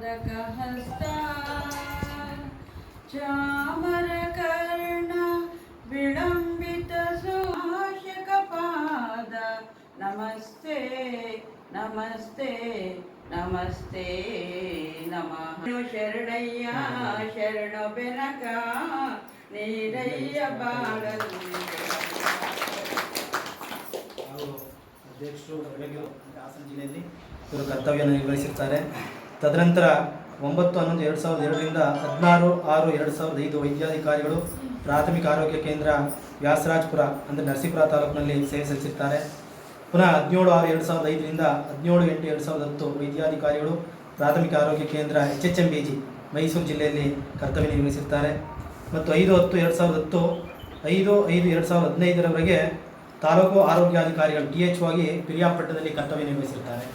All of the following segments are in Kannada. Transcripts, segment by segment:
मोदकहस्ता चामरकर्ण विलम्बितसुभाषकपाद नमस्ते नमस्ते नमस्ते नमः ಶರಣಯ್ಯ ಶರಣ ಬೆನಕ ನೀರಯ್ಯ ಬಾಳಲು ಹಾಗೂ ಅಧ್ಯಕ್ಷರು ಬೆಳಗ್ಗೆ ಹಾಸನ ಜಿಲ್ಲೆಯಲ್ಲಿ ಇವರು ಕರ್ತವ್ಯವನ್ನು ನಿರ್ವಹಿಸಿರ್ತಾರೆ ತದನಂತರ ಒಂಬತ್ತು, ಹನ್ನೊಂದು, ಎರಡು ಸಾವಿರದ ಎರಡರಿಂದ ಹದಿನಾರು, ಆರು, ಎರಡು ಸಾವಿರದ ಐದು ವೈದ್ಯಾಧಿಕಾರಿಗಳು ಪ್ರಾಥಮಿಕ ಆರೋಗ್ಯ ಕೇಂದ್ರ ವ್ಯಾಸರಾಜ್ಪುರ ಅಂದರೆ ನರಸೀಪುರ ತಾಲೂಕಿನಲ್ಲಿ ಸೇವೆ ಸಲ್ಲಿಸಿರ್ತಾರೆ. ಪುನಃ ಹದಿನೇಳು, ಆರು, ಎರಡು ಸಾವಿರದ ಐದರಿಂದ ಹದಿನೇಳು, ಎಂಟು, ಎರಡು ಸಾವಿರದ ಹತ್ತು ವೈದ್ಯಾಧಿಕಾರಿಗಳು ಪ್ರಾಥಮಿಕ ಆರೋಗ್ಯ ಕೇಂದ್ರ H H M B G Mysuru ಜಿಲ್ಲೆಯಲ್ಲಿ ಕರ್ತವ್ಯ ನಿರ್ವಹಿಸಿರ್ತಾರೆ. ಮತ್ತು ಐದು, ಹತ್ತು, ಎರಡು ಸಾವಿರದ ಹತ್ತು, ಐದು ಐದು, ಎರಡು ಸಾವಿರದ ಹದಿನೈದರವರೆಗೆ ತಾಲೂಕು ಆರೋಗ್ಯಾಧಿಕಾರಿಗಳು ಡಿ ಎಚ್ ಆಗಿ ಪಿರಿಯಾಪಟ್ಟಣದಲ್ಲಿ ಕರ್ತವ್ಯ ನಿರ್ವಹಿಸಿರ್ತಾರೆ.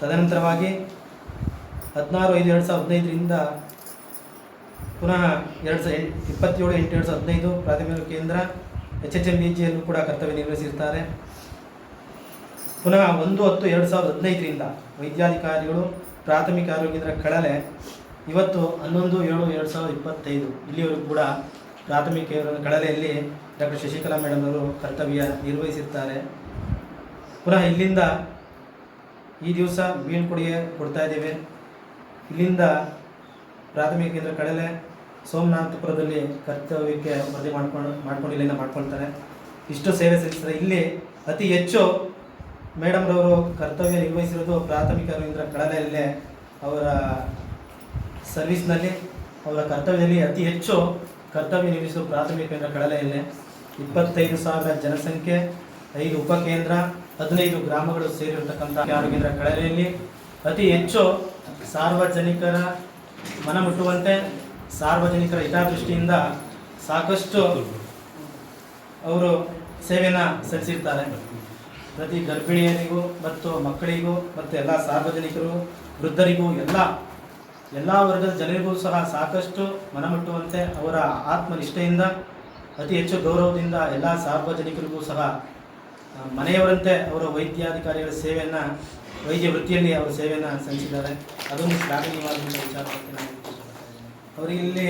ತದನಂತರವಾಗಿ ಹದಿನಾರು, ಐದು, ಎರಡು ಸಾವಿರದ ಹದಿನೈದರಿಂದ ಪುನಃ ಎರಡು ಸಾವಿರ ಎಂಟು ಇಪ್ಪತ್ತೇಳು, ಎಂಟು, ಎರಡು ಸಾವಿರದ ಹದಿನೈದು ಪ್ರಾಥಮಿಕ ಕೇಂದ್ರ ಎಚ್ ಎಚ್ ಎಂ ಬಿ ಜಿಯಲ್ಲೂ ಕೂಡ ಕರ್ತವ್ಯ ನಿರ್ವಹಿಸಿರ್ತಾರೆ. ಪುನಃ ಒಂದು ಹತ್ತು, ಎರಡು ಸಾವಿರದ ಹದಿನೈದರಿಂದ ವೈದ್ಯಾಧಿಕಾರಿಗಳು, ಪ್ರಾಥಮಿಕ ಆರೋಗ್ಯ ಕೇಂದ್ರ ಕಳಲೆ ಇವತ್ತು ಹನ್ನೊಂದು, ಏಳು, ಎರಡು ಸಾವಿರದ ಇಪ್ಪತ್ತೈದು. ಇಲ್ಲಿವರೆಗೂ ಕೂಡ ಪ್ರಾಥಮಿಕ ಕಳಲೆಯಲ್ಲಿ ಡಾಕ್ಟರ್ ಶಶಿಕಲಾ ಮೇಡಮ್ ಅವರು ಕರ್ತವ್ಯ ನಿರ್ವಹಿಸಿರ್ತಾರೆ. ಪುನಃ ಇಲ್ಲಿಂದ ಈ ದಿವಸ ಬೀಳ್ಕೊಡುಗೆ ಕೊಡ್ತಾ ಇದ್ದೇವೆ. ಇಲ್ಲಿಂದ ಪ್ರಾಥಮಿಕ ಕೇಂದ್ರ ಕಡಲೆ ಸೋಮನಾಥಪುರದಲ್ಲಿ ಕರ್ತವ್ಯಕ್ಕೆ ವರದಿ ಮಾಡ್ಕೊಂಡು ಮಾಡ್ಕೊಂಡು ಇಲ್ಲಿಂದ ಮಾಡ್ಕೊಳ್ತಾರೆ. ಇಷ್ಟು ಸೇವೆ ಸಲ್ಲಿಸ್ತಾರೆ ಇಲ್ಲಿ ಅತಿ ಹೆಚ್ಚು ಮೇಡಮ್ರವರು ಕರ್ತವ್ಯ ನಿರ್ವಹಿಸಿರೋದು ಪ್ರಾಥಮಿಕ ಕೇಂದ್ರ ಕಡಲೆಯಲ್ಲೇ ಅವರ ಸರ್ವಿಸ್ನಲ್ಲಿ, ಅವರ ಕರ್ತವ್ಯದಲ್ಲಿ ಅತಿ ಹೆಚ್ಚು ಕರ್ತವ್ಯ ನಿರ್ವಹಿಸುವ ಪ್ರಾಥಮಿಕ ಕೇಂದ್ರ ಕಡಲೆಯಲ್ಲೇ ಇಪ್ಪತ್ತೈದು ಸಾವಿರ ಜನಸಂಖ್ಯೆ, ಐದು ಉಪಕೇಂದ್ರ, ಹದಿನೈದು ಗ್ರಾಮಗಳು ಸೇರಿರತಕ್ಕಂಥ ಆರೋಗ್ಯ ಕೇಂದ್ರ ಕಳಲೆಯಲ್ಲಿ ಅತಿ ಹೆಚ್ಚು ಸಾರ್ವಜನಿಕರ ಮನ ಮುಟ್ಟುವಂತೆ ಸಾರ್ವಜನಿಕರ ಹಿತದೃಷ್ಟಿಯಿಂದ ಸಾಕಷ್ಟು ಅವರು ಸೇವೆಯನ್ನು ಸಲ್ಲಿಸಿರ್ತಾರೆ. ಪ್ರತಿ ಗರ್ಭಿಣಿಯರಿಗೂ ಮತ್ತು ಮಕ್ಕಳಿಗೂ ಮತ್ತು ಎಲ್ಲ ಸಾರ್ವಜನಿಕರು, ವೃದ್ಧರಿಗೂ, ಎಲ್ಲ ಎಲ್ಲ ವರ್ಗದ ಜನರಿಗೂ ಸಹ ಸಾಕಷ್ಟು ಮನಮುಟ್ಟುವಂತೆ ಅವರ ಆತ್ಮನಿಷ್ಠೆಯಿಂದ, ಅತಿ ಹೆಚ್ಚು ಗೌರವದಿಂದ ಎಲ್ಲ ಸಾರ್ವಜನಿಕರಿಗೂ ಸಹ ಮನೆಯವರಂತೆ ಅವರ ವೈದ್ಯಾಧಿಕಾರಿಗಳ ಸೇವೆಯನ್ನು ವೈದ್ಯ ವೃತ್ತಿಯಲ್ಲಿ ಅವರು ಸೇವೆಯನ್ನು ಸಲ್ಲಿಸಿದ್ದಾರೆ ಅದೊಂದು ಶ್ಲಾಘನೀಯವಾದಂಥ ವಿಚಾರ ನಾನು. ಅವರಿಗೆ ಇಲ್ಲಿ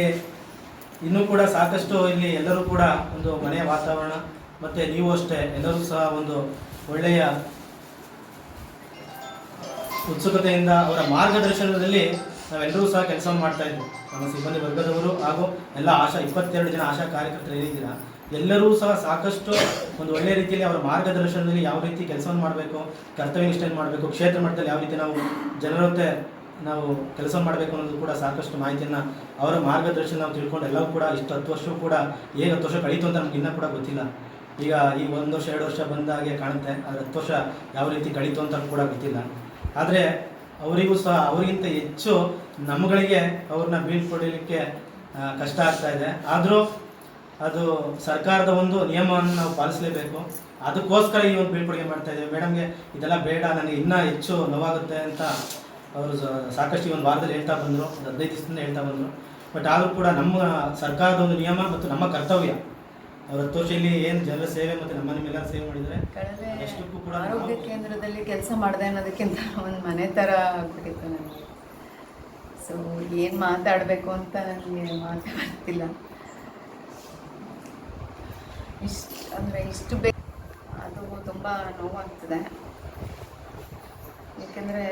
ಇನ್ನೂ ಕೂಡ ಸಾಕಷ್ಟು ಇಲ್ಲಿ ಎಲ್ಲರೂ ಕೂಡ ಒಂದು ಮನೆಯ ವಾತಾವರಣ, ಮತ್ತು ನೀವು ಅಷ್ಟೇ, ಎಲ್ಲರೂ ಸಹ ಒಂದು ಒಳ್ಳೆಯ ಉತ್ಸುಕತೆಯಿಂದ ಅವರ ಮಾರ್ಗದರ್ಶನದಲ್ಲಿ ನಾವೆಲ್ಲರೂ ಸಹ ಕೆಲಸ ಮಾಡ್ತಾ ಇದ್ವಿ ನಮ್ಮ ಸಿಬ್ಬಂದಿ ವರ್ಗದವರು ಹಾಗೂ ಎಲ್ಲ ಆಶಾ, ಇಪ್ಪತ್ತೆರಡು ಜನ ಆಶಾ ಕಾರ್ಯಕರ್ತರು ಏನಿದ್ದೀರಾ ಎಲ್ಲರೂ ಸಹ ಸಾಕಷ್ಟು ಒಂದು ಒಳ್ಳೆಯ ರೀತಿಯಲ್ಲಿ ಅವರ ಮಾರ್ಗದರ್ಶನದಲ್ಲಿ ಯಾವ ರೀತಿ ಕೆಲಸವನ್ನು ಮಾಡಬೇಕು ಕರ್ತವ್ಯ ನಿಷ್ಠೆಯನ್ನು ಮಾಡಬೇಕು, ಕ್ಷೇತ್ರ ಮಟ್ಟದಲ್ಲಿ ಯಾವ ರೀತಿ ನಾವು ಜನರ ಜೊತೆ ನಾವು ಕೆಲಸ ಮಾಡಬೇಕು ಅನ್ನೋದು ಕೂಡ ಸಾಕಷ್ಟು ಮಾಹಿತಿಯನ್ನು ಅವರ ಮಾರ್ಗದರ್ಶನ ನಾವು ತಿಳ್ಕೊಂಡು ಎಲ್ಲವೂ ಕೂಡ ಇಷ್ಟು ಹತ್ತು ವರ್ಷ ಕೂಡ ಹೇಗೆ ಹತ್ತು ವರ್ಷ ಕಳೀತು ಅಂತ ನಮ್ಗೆ ಇನ್ನೂ ಕೂಡ ಗೊತ್ತಿಲ್ಲ. ಈಗ ಈ ಒಂದು ವರ್ಷ, ಎರಡು ವರ್ಷ ಬಂದಾಗೆ ಕಾಣುತ್ತೆ, ಆದರೆ ಹತ್ತು ವರ್ಷ ಯಾವ ರೀತಿ ಕಳೀತು ಅಂತ ಕೂಡ ಗೊತ್ತಿಲ್ಲ. ಆದರೆ ಅವರಿಗೂ ಸಹ ಅವರಿಗಿಂತ ಹೆಚ್ಚು ನಮ್ಮಗಳಿಗೆ ಅವ್ರನ್ನ ಬೀಳ್ಕೊಡಲಿಕ್ಕೆ ಕಷ್ಟ ಆಗ್ತಾ ಇದೆ. ಆದರೂ ಅದು ಸರ್ಕಾರದ ಒಂದು ನಿಯಮವನ್ನು ನಾವು ಪಾಲಿಸಲೇಬೇಕು. ಅದಕ್ಕೋಸ್ಕರ ಈ ಒಂದು ಬೀಳ್ಕೊಡುಗೆ ಮಾಡ್ತಾ ಇದ್ದೇವೆ. ಮೇಡಮ್ಗೆ ಇದೆಲ್ಲ ಬೇಡ ನನಗೆ ಇನ್ನೂ ಹೆಚ್ಚು ನೋವಾಗುತ್ತೆ ಅಂತ ಅವರು ಸಾಕಷ್ಟು ಈ ಒಂದು ವಾರದಲ್ಲಿ ಹೇಳ್ತಾ ಬಂದರು ಒಂದು ಹದಿನೈದು ದಿವಸದಿಂದ ಹೇಳ್ತಾ ಬಂದರು. ಬಟ್ ಆದರೂ ಕೂಡ ನಮ್ಮ ಸರ್ಕಾರದ ಒಂದು ನಿಯಮ ಮತ್ತು ನಮ್ಮ ಕರ್ತವ್ಯ. ಅವರ ಹತ್ತು ಏನು ಜನರ ಸೇವೆ ಮತ್ತು ನಮ್ಮ ನಿಮ್ಮೆಲ್ಲರ ಸೇವೆ ಮಾಡಿದರೆ ಎಷ್ಟಕ್ಕೂ ಕೂಡ ಆರೋಗ್ಯ ಕೇಂದ್ರದಲ್ಲಿ ಕೆಲಸ ಮಾಡಿದೆ ಅನ್ನೋದಕ್ಕಿಂತ ಒಂದು ಮನೆ ಥರ ಆಗ್ಬಿಟ್ಟಿತ್ತು ನನಗೆ. ಸೊ ಏನು ಮಾತಾಡಬೇಕು ಅಂತ ನನಗೆ ಮಾತಾಡ್ತಿಲ್ಲ ಇಷ್ಟು ಅಂದರೆ ಇಷ್ಟು ಬೇಗ ಅದು ತುಂಬ ನೋವಾಗ್ತದೆ. ಏಕೆಂದರೆ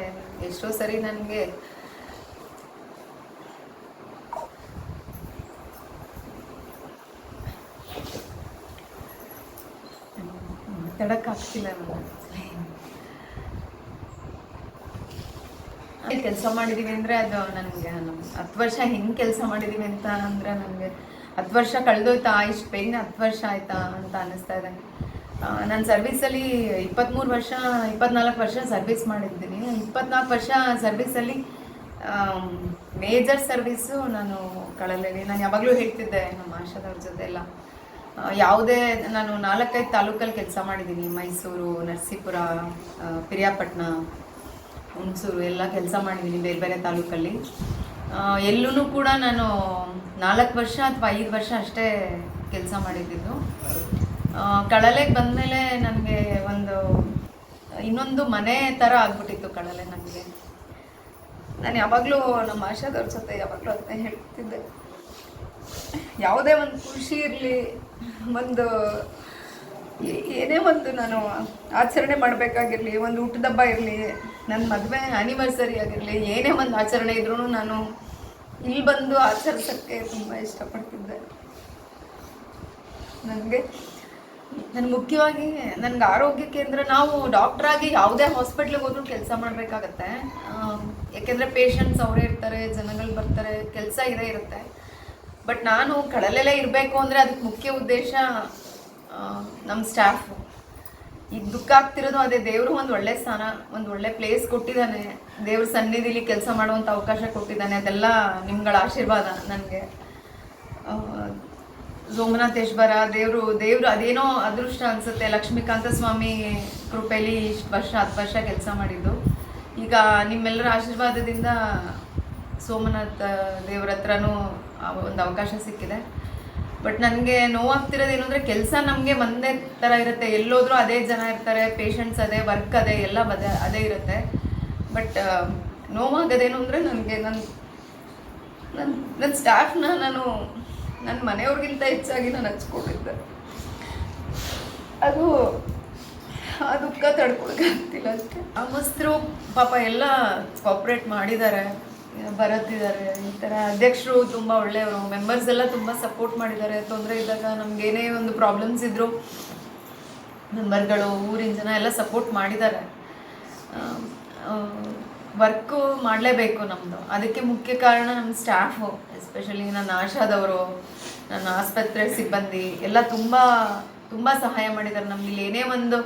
ಎಷ್ಟೋ ಸರಿ ನನಗೆ ತಡಕ್ಕಾಗ್ತಿಲ್ಲ ನನಗೆ ಕೆಲಸ ಮಾಡಿದೀವಿ ಅಂದರೆ ಅದು ನನಗೆ ಹತ್ತು ವರ್ಷ ಹೆಂಗೆ ಕೆಲಸ ಮಾಡಿದೀವಿ ಅಂತ ಅಂದರೆ ನನಗೆ ಹತ್ತು ವರ್ಷ ಕಳೆದೋಯ್ತಾ, ಇಷ್ಟು ಬೇಗನೆ ಹತ್ತು ವರ್ಷ ಆಯ್ತಾ ಅಂತ ಅನ್ನಿಸ್ತಾ ಇದೆ. ನಾನು ಸರ್ವಿಸಲ್ಲಿ ಇಪ್ಪತ್ತ್ಮೂರು ವರ್ಷ, ಇಪ್ಪತ್ನಾಲ್ಕು ವರ್ಷ ಸರ್ವಿಸ್ ಮಾಡಿದ್ದೀನಿ. ಇಪ್ಪತ್ನಾಲ್ಕು ವರ್ಷ ಸರ್ವಿಸಲ್ಲಿ ಮೇಜರ್ ಸರ್ವಿಸು ನಾನು ಕಳಲೇನಿ ನಾನು ಯಾವಾಗಲೂ ಹೇಳ್ತಿದ್ದೆ ನಮ್ಮ ಆಶಾದವ್ರ ಜೊತೆ ಎಲ್ಲ. ಯಾವುದೇ ನಾನು ನಾಲ್ಕೈದು ತಾಲೂಕಲ್ಲಿ ಕೆಲಸ ಮಾಡಿದ್ದೀನಿ. ಮೈಸೂರು, ನರಸೀಪುರ ಪಿರಿಯಾಪಟ್ಟಣ ಹುಣಸೂರು ಎಲ್ಲ ಕೆಲಸ ಮಾಡಿದ್ದೀನಿ ಬೇರೆ ಬೇರೆ ತಾಲೂಕಲ್ಲಿ. ಎಲ್ಲೂ ಕೂಡ ನಾನು ನಾಲ್ಕು ವರ್ಷ ಅಥವಾ ಐದು ವರ್ಷ ಅಷ್ಟೇ ಕೆಲಸ ಮಾಡಿದ್ದಿದ್ದು ಕಡಲೆಗೆ ಬಂದಮೇಲೆ ನನಗೆ ಒಂದು, ಇನ್ನೊಂದು ಮನೆ ಥರ ಆಗ್ಬಿಟ್ಟಿತ್ತು ಕಳಲೆ ನನಗೆ. ನಾನು ಯಾವಾಗಲೂ ನಮ್ಮ ಆಶಾದವ್ರ ಜೊತೆ ಯಾವಾಗಲೂ ಅದನ್ನೇ ಹೇಳ್ತಿದ್ದೆ. ಯಾವುದೇ ಒಂದು ಖುಷಿ ಇರಲಿ, ಒಂದು, ಏನೇ ಒಂದು ನಾನು ಆಚರಣೆ ಮಾಡಬೇಕಾಗಿರಲಿ, ಒಂದು ಊಟದಬ್ಬ ಇರಲಿ ನನ್ನ ಮದುವೆ ಆ್ಯನಿವರ್ಸರಿ ಆಗಿರಲಿ, ಏನೇ ಒಂದು ಆಚರಣೆ ಇದ್ರೂ ನಾನು ಇಲ್ಲಿ ಬಂದು ಆಚರಿಸೋಕ್ಕೆ ತುಂಬ ಇಷ್ಟಪಡ್ತಿದ್ದೆ. ನನಗೆ ನಾನು ಮುಖ್ಯವಾಗಿ ನನಗೆ ಆರೋಗ್ಯ ಕೇಂದ್ರ ನಾವು ಡಾಕ್ಟ್ರಾಗಿ ಯಾವುದೇ ಹಾಸ್ಪಿಟ್ಲಿಗೆ ಹೋದ್ರೂ ಕೆಲಸ ಮಾಡಬೇಕಾಗತ್ತೆ. ಯಾಕೆಂದರೆ ಪೇಷಂಟ್ಸ್ ಅವರೇ ಇರ್ತಾರೆ, ಜನಗಳು ಬರ್ತಾರೆ, ಕೆಲಸ ಇದೇ ಇರುತ್ತೆ. ಬಟ್ ನಾನು ಕಡಲೆಲ್ಲೇ ಇರಬೇಕು ಅಂದರೆ ಅದಕ್ಕೆ ಮುಖ್ಯ ಉದ್ದೇಶ ನಮ್ಮ ಸ್ಟಾಫು ಈಗ ದುಃಖ ಆಗ್ತಿರೋದು ಅದೇ ದೇವರು ಒಂದು ಒಳ್ಳೆ ಸ್ಥಾನ, ಒಂದು ಒಳ್ಳೆ ಪ್ಲೇಸ್ ಕೊಟ್ಟಿದ್ದಾನೆ. ದೇವ್ರ ಸನ್ನಿಧಿಲಿ ಕೆಲಸ ಮಾಡುವಂಥ ಅವಕಾಶ ಕೊಟ್ಟಿದ್ದಾನೆ. ಅದೆಲ್ಲ ನಿಮ್ಗಳ ಆಶೀರ್ವಾದ ನನಗೆ. ಸೋಮನಾಥೇಶ್ವರ ದೇವರು ದೇವರು ಅದೇನೋ ಅದೃಷ್ಟ ಅನ್ಸುತ್ತೆ. ಲಕ್ಷ್ಮೀಕಾಂತ ಸ್ವಾಮಿ ಕೃಪೆಯಲ್ಲಿ ಇಷ್ಟು ವರ್ಷ, ಹತ್ತು ವರ್ಷ ಕೆಲಸ ಮಾಡಿದ್ದು. ಈಗ ನಿಮ್ಮೆಲ್ಲರ ಆಶೀರ್ವಾದದಿಂದ ಸೋಮನಾಥ ದೇವ್ರ ಹತ್ರನೂ ಒಂದು ಅವಕಾಶ ಸಿಕ್ಕಿದೆ. ಬಟ್ ನನಗೆ ನೋವಾಗ್ತಿರೋದೇನು ಅಂದರೆ ಕೆಲಸ ನಮಗೆ ಒಂದೇ ಥರ ಇರುತ್ತೆ. ಎಲ್ಲೋದ್ರೂ ಅದೇ ಜನ ಇರ್ತಾರೆ ಪೇಷಂಟ್ಸ್ ಅದೇ ವರ್ಕ್ ಅದೇ, ಎಲ್ಲ ಬದೇ ಅದೇ ಇರುತ್ತೆ. ಬಟ್ ನೋವಾಗೋದೇನು ಅಂದರೆ ನನಗೆ ನನ್ನ ನನ್ನ ನನ್ನ ಸ್ಟಾಫ್ನ ನಾನು ನನ್ನ ಮನೆಯವ್ರಿಗಿಂತ ಹೆಚ್ಚಾಗಿ ನಾನು ಹಚ್ಕೊಂಡಿದ್ದೆ. ಅದು, ಆ ದುಃಖ ತಡ್ಕೊಳಕ್ಕಾಗ್ತಿಲ್ಲ ಅಷ್ಟೇ. ಗ್ರಾಮಸ್ಥರು ಪಾಪ ಎಲ್ಲ ಕಾಪ್ರೇಟ್ ಮಾಡಿದ್ದಾರೆ. ಬರತ್ತಿದ್ದಾರೆ. ಈ ಥರ ಅಧ್ಯಕ್ಷರು ತುಂಬ ಒಳ್ಳೆಯವರು. ಮೆಂಬರ್ಸ್ ಎಲ್ಲ ತುಂಬ ಸಪೋರ್ಟ್ ಮಾಡಿದ್ದಾರೆ. ತೊಂದರೆ ಇದ್ದಾಗ ನಮ್ಗೇನೇ ಒಂದು ಪ್ರಾಬ್ಲಮ್ಸ್ ಇದ್ದರೂ ಮೆಂಬರ್ಗಳು ಊರಿನ ಜನ ಎಲ್ಲ ಸಪೋರ್ಟ್ ಮಾಡಿದ್ದಾರೆ. ವರ್ಕು ಮಾಡಲೇಬೇಕು ನಮ್ಮದು ಅದಕ್ಕೆ ಮುಖ್ಯ ಕಾರಣ ನಮ್ಮ ಸ್ಟಾಫು ಎಸ್ಪೆಷಲಿ ನನ್ನ ಆಶಾದವರು, ನನ್ನ ಆಸ್ಪತ್ರೆ ಸಿಬ್ಬಂದಿ ಎಲ್ಲ ತುಂಬ ತುಂಬ ಸಹಾಯ ಮಾಡಿದ್ದಾರೆ. ನಮ್ಗೆ ಏನೇ ಒಂದು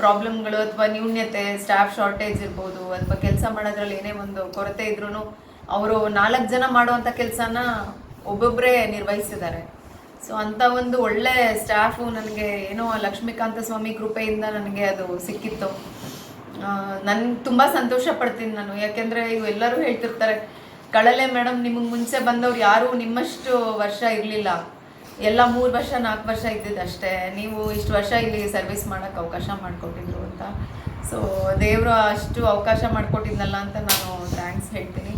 ಪ್ರಾಬ್ಲಮ್ಗಳು ಅಥವಾ ನ್ಯೂನ್ಯತೆ ಸ್ಟಾಫ್ ಶಾರ್ಟೇಜ್ ಇರ್ಬೋದು, ಅಥವಾ ಕೆಲಸ ಮಾಡೋದ್ರಲ್ಲಿ ಏನೇ ಒಂದು ಕೊರತೆ ಇದ್ರೂ ಅವರು ನಾಲ್ಕು ಜನ ಮಾಡುವಂಥ ಕೆಲಸನ ಒಬ್ಬೊಬ್ಬರೇ ನಿರ್ವಹಿಸಿದ್ದಾರೆ. ಸೊ ಅಂಥ ಒಂದು ಒಳ್ಳೆ ಸ್ಟಾಫು ನನಗೆ ಏನೋ ಲಕ್ಷ್ಮೀಕಾಂತ ಸ್ವಾಮಿ ಕೃಪೆಯಿಂದ ನನಗೆ ಅದು ಸಿಕ್ಕಿತ್ತು. ನನ್ಗೆ ತುಂಬ ಸಂತೋಷ ಪಡ್ತೀನಿ ನಾನು. ಯಾಕೆಂದರೆ ಇವು ಎಲ್ಲರೂ ಹೇಳ್ತಿರ್ತಾರೆ, ಕಳಲೆ ಮೇಡಮ್ ನಿಮಗೆ ಮುಂಚೆ ಬಂದವ್ರು ಯಾರೂ ನಿಮ್ಮಷ್ಟು ವರ್ಷ ಇರಲಿಲ್ಲ. ಎಲ್ಲ ಮೂರು ವರ್ಷ, ನಾಲ್ಕು ವರ್ಷ ಇದ್ದಿದ್ದಷ್ಟೇ ನೀವು ಇಷ್ಟು ವರ್ಷ ಇಲ್ಲಿ ಸರ್ವಿಸ್ ಮಾಡೋಕ್ಕೆ ಅವಕಾಶ ಮಾಡಿಕೊಟ್ಟಿದ್ರು ಅಂತ. ಸೊ ದೇವರು ಅಷ್ಟು ಅವಕಾಶ ಮಾಡಿಕೊಟ್ಟಿದ್ನಲ್ಲ ಅಂತ ನಾನು ಥ್ಯಾಂಕ್ಸ್ ಹೇಳ್ತೀನಿ.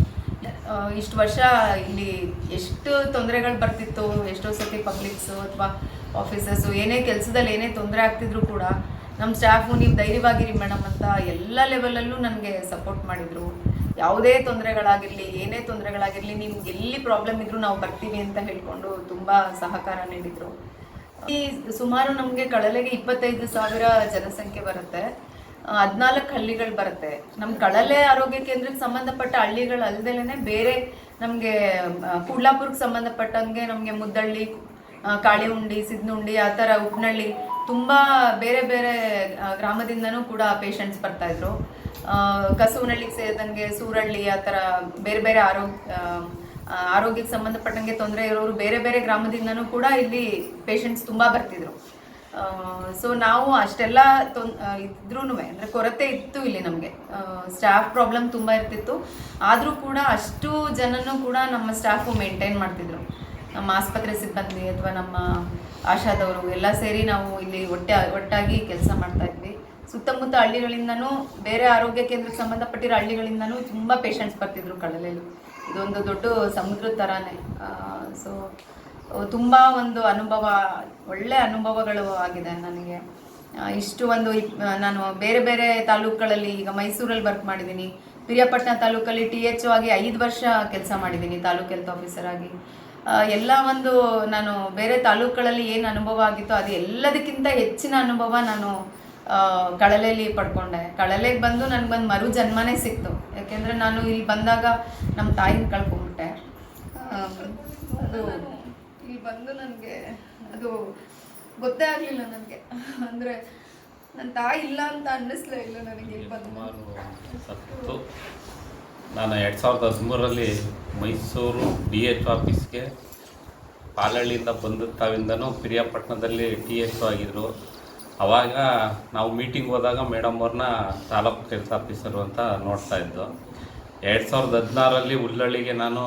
ಇಷ್ಟು ವರ್ಷ ಇಲ್ಲಿ ಎಷ್ಟು ತೊಂದರೆಗಳು ಬರ್ತಿತ್ತು, ಎಷ್ಟೋ ಸತಿ ಪಬ್ಲಿಕ್ಸು ಅಥವಾ ಆಫೀಸಸ್ಸು ಏನೇ ಕೆಲಸದಲ್ಲಿ ಏನೇ ತೊಂದರೆ ಆಗ್ತಿದ್ರು ಕೂಡ ನಮ್ಮ ಸ್ಟಾಫು ನೀವು ಧೈರ್ಯವಾಗಿರಿ ಮೇಡಮ್ ಅಂತ ಎಲ್ಲ ಲೆವೆಲಲ್ಲೂ ನನಗೆ ಸಪೋರ್ಟ್ ಮಾಡಿದರು. ಯಾವುದೇ ತೊಂದರೆಗಳಾಗಿರಲಿ, ಏನೇ ತೊಂದರೆಗಳಾಗಿರಲಿ, ನಿಮ್ಗೆ ಎಲ್ಲಿ ಪ್ರಾಬ್ಲಮ್ ಇದ್ರೂ ನಾವು ಬರ್ತೀವಿ ಅಂತ ಹೇಳಿಕೊಂಡು ತುಂಬ ಸಹಕಾರ ನೀಡಿದರು. ಈ ಸುಮಾರು ನಮಗೆ ಕಳಲೆಗೆ ಇಪ್ಪತ್ತೈದು ಸಾವಿರ ಜನಸಂಖ್ಯೆ ಬರುತ್ತೆ. ಹದಿನಾಲ್ಕು ಹಳ್ಳಿಗಳು ಬರುತ್ತೆ. ನಮ್ಮ ಕಡಲೆ ಆರೋಗ್ಯ ಕೇಂದ್ರಕ್ಕೆ ಸಂಬಂಧಪಟ್ಟ ಹಳ್ಳಿಗಳು ಅಲ್ಲದೇನೆ ಬೇರೆ ನಮಗೆ ಕುಡ್ಲಾಪುರಕ್ಕೆ ಸಂಬಂಧಪಟ್ಟಂಗೆ ನಮಗೆ ಮುದ್ದಳ್ಳಿ ಕಾಳಿ ಕಾಳಿಹುಂಡಿ ಸಿದ್ನುಂಡಿ ಆ ಥರ ಉಪ್ನಳ್ಳಿ ತುಂಬ ಬೇರೆ ಬೇರೆ ಗ್ರಾಮದಿಂದನೂ ಕೂಡ ಪೇಷಂಟ್ಸ್ ಬರ್ತಾಯಿದ್ರು ಕಸುವನಹಳ್ಳಿಗೆ ಸೇರಿದಂಗೆ ಸೂರಳ್ಳಿ, ಆ ಥರ ಬೇರೆ ಬೇರೆ ಆರೋಗ್ಯ ಆರೋಗ್ಯಕ್ಕೆ ಸಂಬಂಧಪಟ್ಟಂಗೆ ತೊಂದರೆ ಇರೋರು ಬೇರೆ ಬೇರೆ ಗ್ರಾಮದಿಂದನೂ ಕೂಡ ಇಲ್ಲಿ ಪೇಷಂಟ್ಸ್ ತುಂಬ ಬರ್ತಿದ್ರು. ಸೊ ನಾವು ಅಷ್ಟೆಲ್ಲ ತೊನ್ ಇದ್ರೂ ಅಂದರೆ ಕೊರತೆ ಇತ್ತು ಇಲ್ಲಿ ನಮಗೆ. ಸ್ಟಾಫ್ ಪ್ರಾಬ್ಲಮ್ ತುಂಬ ಇರ್ತಿತ್ತು. ಆದರೂ ಕೂಡ ಅಷ್ಟು ಜನನೂ ಕೂಡ ನಮ್ಮ ಸ್ಟಾಫು ಮೇಂಟೈನ್ ಮಾಡ್ತಿದ್ರು. ನಮ್ಮ ಆಸ್ಪತ್ರೆ ಸಿಬ್ಬಂದಿ ಅಥವಾ ನಮ್ಮ ಆಶಾದವರು ಎಲ್ಲ ಸೇರಿ ನಾವು ಇಲ್ಲಿ ಒಟ್ಟೆ, ಒಟ್ಟಾಗಿ ಕೆಲಸ ಮಾಡ್ತಾ ಇದ್ವಿ. ಸುತ್ತಮುತ್ತ ಹಳ್ಳಿಗಳಿಂದನೂ, ಬೇರೆ ಆರೋಗ್ಯ ಕೇಂದ್ರಕ್ಕೆ ಸಂಬಂಧಪಟ್ಟಿರೋ ಹಳ್ಳಿಗಳಿಂದನೂ ತುಂಬ ಪೇಷಂಟ್ಸ್ ಬರ್ತಿದ್ರು ಕಡಲೆಯಲ್ಲಿ ಇದೊಂದು ದೊಡ್ಡ ಸಮುದ್ರ ಥರನೇ ಸೊ ತುಂಬ ಒಂದು ಅನುಭವ, ಒಳ್ಳೆ ಅನುಭವಗಳು ಆಗಿದೆ ನನಗೆ. ಇಷ್ಟು ಒಂದು ನಾನು ಬೇರೆ ಬೇರೆ ತಾಲೂಕುಗಳಲ್ಲಿ ಈಗ ಮೈಸೂರಲ್ಲಿ ವರ್ಕ್ ಮಾಡಿದ್ದೀನಿ. ಪಿರಿಯಾಪಟ್ಟಣ ತಾಲೂಕಲ್ಲಿ ಟಿ ಎಚ್ ಆಗಿ ಐದು ವರ್ಷ ಕೆಲಸ ಮಾಡಿದ್ದೀನಿ, ತಾಲೂಕು ಹೆಲ್ತ್ ಆಫೀಸರ್ ಆಗಿ. ಎಲ್ಲ ಒಂದು ನಾನು ಬೇರೆ ತಾಲೂಕುಗಳಲ್ಲಿ ಏನು ಅನುಭವ ಆಗಿತ್ತೋ ಅದು ಎಲ್ಲದಕ್ಕಿಂತ ಹೆಚ್ಚಿನ ಅನುಭವ ನಾನು ಕಳಲೆಯಲ್ಲಿ ಪಡ್ಕೊಂಡೆ. ಕಳಲೆಗೆ ಬಂದು ನನಗೊಂದು ಮರು ಜನ್ಮನೇ ಸಿಕ್ತು. ಯಾಕೆಂದರೆ ನಾನು ಇಲ್ಲಿ ಬಂದಾಗ ನಮ್ಮ ತಾಯಿನ ಕಳ್ಕೊಂಬಿಟ್ಟೆ. ಅದು ಇಲ್ಲಿ ಬಂದು ನನಗೆ ಅದು ಗೊತ್ತೇ ಆಗಲಿಲ್ಲ ನನಗೆ. ಅಂದರೆ ನನ್ನ ತಾಯಿ ಇಲ್ಲ ಅಂತ ಅನ್ನಿಸ್ಲೇ ಇಲ್ಲ ನನಗೆ ಇಲ್ಲಿ ಬಂದು. ನಾನು ಎರಡು ಸಾವಿರದ ಹದಿಮೂರರಲ್ಲಿ ಮೈಸೂರು ಡಿ ಎಚ್ ಆಫೀಸ್ಗೆ ಪಾಲಹಳ್ಳಿಯಿಂದ ಬಂದ ತಾವಿಂದನೂ ಪಿರಿಯಾಪಟ್ಟಣದಲ್ಲಿ ಟಿ ಎಚ್ ಆಗಿದ್ದರು ಅವಾಗ ನಾವು ಮೀಟಿಂಗ್ ಹೋದಾಗ ಮೇಡಮ್ ಅವ್ರನ್ನ ತಾಲೂಕು ಕೆಲಸ ಆಫೀಸರು ಅಂತ ನೋಡ್ತಾ ಇದ್ದು. ಎರಡು ಸಾವಿರದ ಹದಿನಾರರಲ್ಲಿ ಉಳ್ಳಳ್ಳಿಗೆ ನಾನು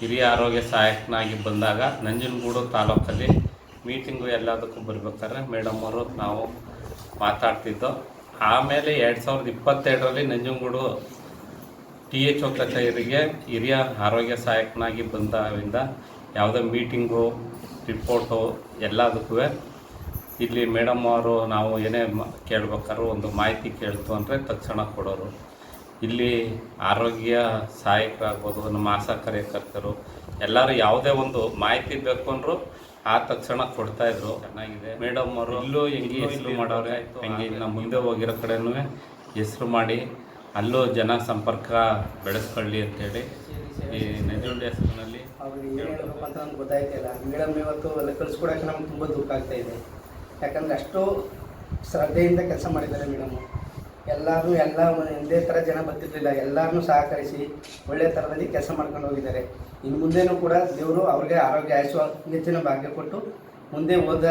ಹಿರಿಯ ಆರೋಗ್ಯ ಸಹಾಯಕನಾಗಿ ಬಂದಾಗ ನಂಜನಗೂಡು ತಾಲೂಕಲ್ಲಿ ಮೀಟಿಂಗು ಎಲ್ಲದಕ್ಕೂ ಬರಬೇಕಾದ್ರೆ ಮೇಡಮ್ ಅವರು ನಾವು ಮಾತಾಡ್ತಿದ್ದೋ. ಆಮೇಲೆ ಎರಡು ಸಾವಿರದ ಇಪ್ಪತ್ತೆರಡರಲ್ಲಿ ನಂಜನಗೂಡು ಟಿ ಎಚ್ ಒ ಕಚೇರಿಗೆ ಹಿರಿಯ ಆರೋಗ್ಯ ಸಹಾಯಕನಾಗಿ ಬಂದಾಗಿಂದ ಯಾವುದೇ ಮೀಟಿಂಗು ರಿಪೋರ್ಟು ಎಲ್ಲದಕ್ಕೂ ಇಲ್ಲಿ ಮೇಡಮ್ ಅವರು ನಾವು ಏನೇ ಕೇಳ್ಬೇಕಾದ್ರೂ ಒಂದು ಮಾಹಿತಿ ಕೇಳ್ತು ಅಂದರೆ ತಕ್ಷಣ ಕೊಡೋರು. ಇಲ್ಲಿ ಆರೋಗ್ಯ ಸಹಾಯಕರಾಗ್ಬೋದು ನಮ್ಮ ಆಶಾ ಕಾರ್ಯಕರ್ತರು ಎಲ್ಲರೂ ಯಾವುದೇ ಒಂದು ಮಾಹಿತಿ ಬೇಕು ಅಂದರೂ ಆ ತಕ್ಷಣ ಕೊಡ್ತಾ ಇದ್ರು. ಚೆನ್ನಾಗಿದೆ. ಮೇಡಮ್ ಅವರು ಇಲ್ಲೂ ಹೆಂಗೆ ಹೆಸರು ಮಾಡೋರೆ? ಹೆಂಗೆ ಇನ್ನು ಮುಂದೆ ಹೋಗಿರೋ ಕಡೆನೂ ಹೆಸರು ಮಾಡಿ ಅಲ್ಲೂ ಜನ ಸಂಪರ್ಕ ಬೆಳೆಸ್ಕೊಳ್ಳಿ ಅಂತೇಳಿ ಈ ನಂಜುಂಡಿ ಹೆಸರಿನಲ್ಲಿ ಅಂತ ನಮ್ಗೆ ಗೊತ್ತಾಯ್ತಿಲ್ಲ ಮೇಡಮ್ ಇವತ್ತು ಅಲ್ಲಿ ಕಳಿಸ್ಕೊಡೋಕೆ ನಮ್ಗೆ ತುಂಬ ದುಃಖ ಆಗ್ತಾ ಇದೆ. ಯಾಕಂದರೆ ಅಷ್ಟು ಶ್ರದ್ಧೆಯಿಂದ ಕೆಲಸ ಮಾಡಿದ್ದಾರೆ ಮೇಡಮು ಎಲ್ಲರೂ ಎಲ್ಲ ಒಂದೇ ಥರ ಜನ ಬರ್ತಿರ್ಲಿಲ್ಲ. ಎಲ್ಲರನ್ನೂ ಸಹಕರಿಸಿ ಒಳ್ಳೆ ಥರದಲ್ಲಿ ಕೆಲಸ ಮಾಡ್ಕೊಂಡು ಹೋಗಿದ್ದಾರೆ. ಇನ್ನು ಮುಂದೆನೂ ಕೂಡ ದೇವರು ಅವ್ರಿಗೆ ಆರೋಗ್ಯ ಆಯುಷ ಹೆಚ್ಚಿನ ಭಾಗ್ಯ ಕೊಟ್ಟು ಮುಂದೆ ಹೋದ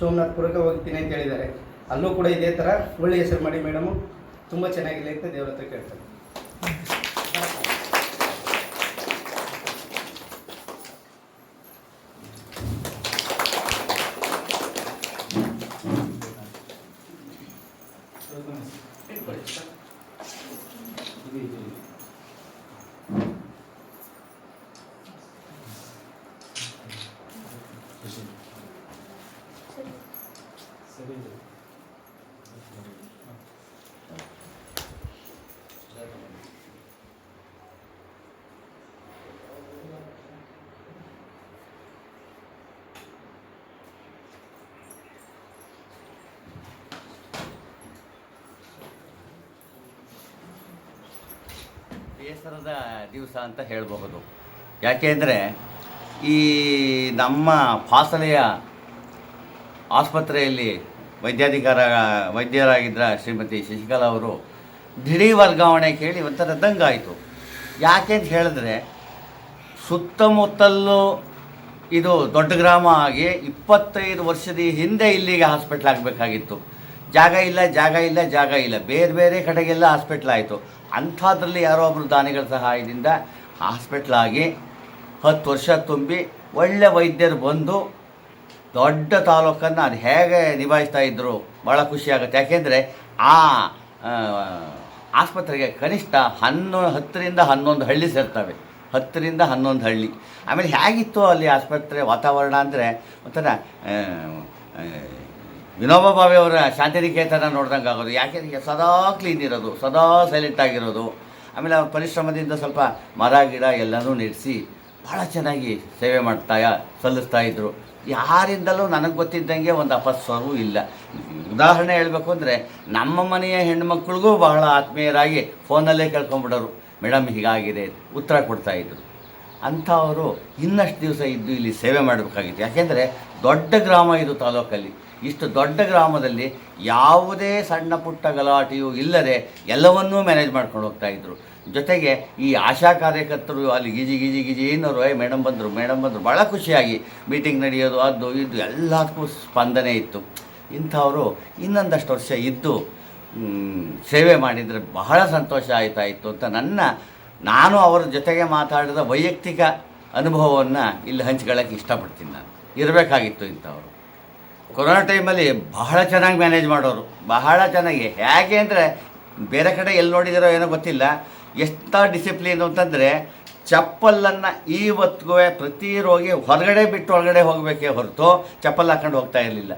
ಸೋಮನಾಥ್ಪುರಕ್ಕೆ ಹೋಗ್ತೀನಿ ಅಂತ ಹೇಳಿದ್ದಾರೆ. ಅಲ್ಲೂ ಕೂಡ ಇದೇ ಥರ ಒಳ್ಳೆ ಹೆಸರು ಮಾಡಿ ಮೇಡಮು. ತುಂಬ ಚೆನ್ನಾಗಿರಲಿ ಅಂತ ದೇವ್ರ ಹತ್ರ ಕೇಳ್ತಾರೆ それとも、え、これ、ಬೇಸರದ ದಿವಸ ಅಂತ ಹೇಳಬಹುದು. ಯಾಕೆಂದರೆ ಈ ನಮ್ಮ ಫಾಸಲೆಯ ಆಸ್ಪತ್ರೆಯಲ್ಲಿ ವೈದ್ಯಾಧಿಕಾರ, ವೈದ್ಯರಾಗಿದ್ದ ಶ್ರೀಮತಿ ಶಶಿಕಲಾ ಅವರು ದಿಢೀರ್ ವರ್ಗಾವಣೆ ಕೇಳಿ ಒಂಥರ ದಂಗಾಯಿತು ಯಾಕೆ ಅಂತ ಹೇಳಿದ್ರೆ ಸುತ್ತಮುತ್ತಲೂ ಇದು ದೊಡ್ಡ ಗ್ರಾಮ ಆಗಿ ಇಪ್ಪತ್ತೈದು ವರ್ಷದ ಹಿಂದೆ ಇಲ್ಲಿಗೆ ಹಾಸ್ಪಿಟ್ಲ್ ಆಗಬೇಕಾಗಿತ್ತು. ಜಾಗ ಇಲ್ಲ ಜಾಗ ಇಲ್ಲ ಜಾಗ ಇಲ್ಲ. ಬೇರೆ ಬೇರೆ ಕಡೆಗೆಲ್ಲ ಹಾಸ್ಪಿಟ್ಲ್ ಆಯಿತು. ಅಂಥದ್ರಲ್ಲಿ ಯಾರೋ ಒಬ್ಬರು ದಾನಿಗಳ ಸಹಾಯದಿಂದ ಹಾಸ್ಪಿಟ್ಲ್ ಆಗಿ ಹತ್ತು ವರ್ಷ ತುಂಬಿ ಒಳ್ಳೆ ವೈದ್ಯರು ಬಂದು ದೊಡ್ಡ ತಾಲೂಕನ್ನು ಅದು ಹೇಗೆ ನಿಭಾಯಿಸ್ತಾ ಇದ್ದರು ಭಾಳ ಖುಷಿಯಾಗುತ್ತೆ ಯಾಕೆಂದರೆ ಆ ಆಸ್ಪತ್ರೆಗೆ ಕನಿಷ್ಠ ಹನ್ನೊ, ಹತ್ತರಿಂದ ಹನ್ನೊಂದು ಹಳ್ಳಿ ಸೇರ್ತವೆ. ಹತ್ತರಿಂದ ಹನ್ನೊಂದು ಹಳ್ಳಿ. ಆಮೇಲೆ ಹೇಗಿತ್ತು ಅಲ್ಲಿ ಆಸ್ಪತ್ರೆ ವಾತಾವರಣ ಅಂದರೆ ಒಂಥರ ವಿನೋಬಾ ಭಾವೆ ಅವರ ಶಾಂತಿನಿಕೇತನ ನೋಡ್ದಂಗೆ ಆಗೋದು. ಯಾಕೆಂದರೆ ಸದಾ ಕ್ಲೀನ್ ಇರೋದು, ಸದಾ ಸೈಲೆಂಟ್ ಆಗಿರೋದು. ಆಮೇಲೆ ಅವ್ರ ಪರಿಶ್ರಮದಿಂದ ಸ್ವಲ್ಪ ಮರ, ಗಿಡ ಎಲ್ಲನೂ ನೆಡೆಸಿ ಭಾಳ ಚೆನ್ನಾಗಿ ಸೇವೆ ಮಾಡ್ತಾ, ಸಲ್ಲಿಸ್ತಾ ಇದ್ದರು ಯಾರಿಂದಲೂ ನನಗೆ ಗೊತ್ತಿದ್ದಂಗೆ ಒಂದು ಅಪಸ್ವರು ಇಲ್ಲ. ಉದಾಹರಣೆ ಹೇಳಬೇಕು ಅಂದರೆ ನಮ್ಮ ಮನೆಯ ಹೆಣ್ಮಕ್ಳಿಗೂ ಬಹಳ ಆತ್ಮೀಯರಾಗಿ ಫೋನಲ್ಲೇ ಕೇಳ್ಕೊಂಬಿಡೋರು ಮೇಡಮ್, ಹೀಗಾಗಿದೆ. ಉತ್ತರ ಕೊಡ್ತಾಯಿದ್ರು ಅಂಥವರು ಇನ್ನಷ್ಟು ದಿವಸ ಇದ್ದು ಇಲ್ಲಿ ಸೇವೆ ಮಾಡಬೇಕಾಗಿತ್ತು. ಯಾಕೆಂದರೆ ದೊಡ್ಡ ಗ್ರಾಮ ಇದು ತಾಲೂಕಲ್ಲಿ. ಇಷ್ಟು ದೊಡ್ಡ ಗ್ರಾಮದಲ್ಲಿ ಯಾವುದೇ ಸಣ್ಣ ಪುಟ್ಟ ಗಲಾಟೆಯೂ ಇಲ್ಲದೆ ಎಲ್ಲವನ್ನೂ ಮ್ಯಾನೇಜ್ ಮಾಡ್ಕೊಂಡು ಹೋಗ್ತಾ ಇದ್ದರು ಜೊತೆಗೆ ಈ ಆಶಾ ಕಾರ್ಯಕರ್ತರು ಅಲ್ಲಿ ಗಿಜಿ ಗಿಜಿ ಗಿಜಿ ಏನವರು ಏ ಮೇಡಮ್ ಬಂದರು ಮೇಡಮ್ ಬಂದರು. ಭಾಳ ಖುಷಿಯಾಗಿ ಮೀಟಿಂಗ್ ನಡೆಯೋದು, ಅದು, ಇದು ಎಲ್ಲದಕ್ಕೂ ಸ್ಪಂದನೆ ಇತ್ತು. ಇಂಥವರು ಇನ್ನೊಂದಷ್ಟು ವರ್ಷ ಇದ್ದು ಸೇವೆ ಮಾಡಿದರೆ ಬಹಳ ಸಂತೋಷ ಆಯ್ತಾ ಇತ್ತು ಅಂತ ನನ್ನ ನಾನು ಅವರ ಜೊತೆಗೆ ಮಾತಾಡಿದ ವೈಯಕ್ತಿಕ ಅನುಭವವನ್ನು ಇಲ್ಲಿ ಹಂಚ್ಕೊಳ್ಳೋಕ್ಕೆ ಇಷ್ಟಪಡ್ತೀನಿ ನಾನು. ಇರಬೇಕಾಗಿತ್ತು ಇಂಥವರು. ಕೊರೋನಾ ಟೈಮಲ್ಲಿ ಬಹಳ ಚೆನ್ನಾಗಿ ಮ್ಯಾನೇಜ್ ಮಾಡೋರು. ಬಹಳ ಚೆನ್ನಾಗಿ. ಹೇಗೆ ಅಂದರೆ ಬೇರೆ ಕಡೆ ಎಲ್ಲಿ ನೋಡಿದಿರೋ ಏನೋ ಗೊತ್ತಿಲ್ಲ. ಎಷ್ಟ ಡಿಸಿಪ್ಲಿನ್ ಅಂತಂದರೆ ಚಪ್ಪಲನ್ನು ಇವತ್ತಿಗೂ ಪ್ರತಿ ರೋಗಿ ಹೊರಗಡೆ ಬಿಟ್ಟು ಒಳಗಡೆ ಹೋಗಬೇಕೇ ಹೊರತು ಚಪ್ಪಲ್ ಹಾಕೊಂಡು ಹೋಗ್ತಾ ಇರಲಿಲ್ಲ.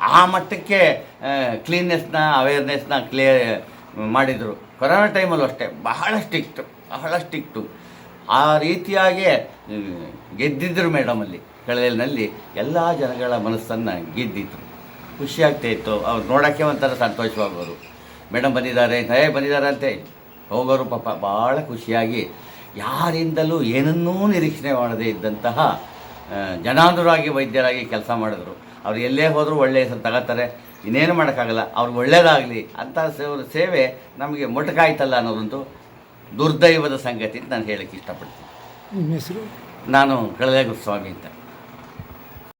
ಆ ಮಟ್ಟಕ್ಕೆ ಕ್ಲೀನ್ನೆಸ್ನ ಅವೇರ್ನೆಸ್ನ ಕ್ಲಿಯರ್ ಮಾಡಿದರು. ಕೊರೋನಾ ಟೈಮಲ್ಲೂ ಅಷ್ಟೇ. ಬಹಳ ಸ್ಟಿಕ್ಟು ಬಹಳ ಸ್ಟಿಕ್ಟು ಆ ರೀತಿಯಾಗಿ ಗೆದ್ದಿದ್ದರು ಮೇಡಮಲ್ಲಿ ಕಳೆಯಲ್ಲಿ ಎಲ್ಲ ಜನಗಳ ಮನಸ್ಸನ್ನು ಗೆದ್ದಿದ್ರು. ಖುಷಿಯಾಗ್ತಾ ಇತ್ತು. ಅವ್ರು ನೋಡೋಕ್ಕೆ ಒಂಥರ ಸಂತೋಷವಾಗೋರು. ಮೇಡಮ್ ಬಂದಿದ್ದಾರೆ ಹೇ ಬಂದಿದ್ದಾರೆ ಅಂತೆ ಹೋಗೋರು ಪಾಪ ಭಾಳ ಖುಷಿಯಾಗಿ, ಯಾರಿಂದಲೂ ಏನನ್ನೂ ನಿರೀಕ್ಷಣೆ ಮಾಡದೇ ಇದ್ದಂತಹ ಜನಾನುರಾಗಿ ವೈದ್ಯರಾಗಿ ಕೆಲಸ ಮಾಡಿದ್ರು. ಅವ್ರು ಎಲ್ಲೇ ಹೋದರೂ ಒಳ್ಳೆಯ ತಗೋತಾರೆ. ಇನ್ನೇನು ಮಾಡೋಕ್ಕಾಗಲ್ಲ. ಅವ್ರಿಗೆ ಒಳ್ಳೇದಾಗಲಿ. ಅಂತ ಸೇ- ಸೇವೆ ನಮಗೆ ಮೊಟಕಾಯ್ತಲ್ಲ ಅನ್ನೋದೊಂದು ದುರ್ದೈವದ ಸಂಗತಿ ಅಂತ ನಾನು ಹೇಳಕ್ಕೆ ಇಷ್ಟಪಡ್ತೀನಿ. ನಿಮ್ಮ ಹೆಸರು? ನಾನು ಕಳಲೆ ಸ್ವಾಮಿ ಅಂತ.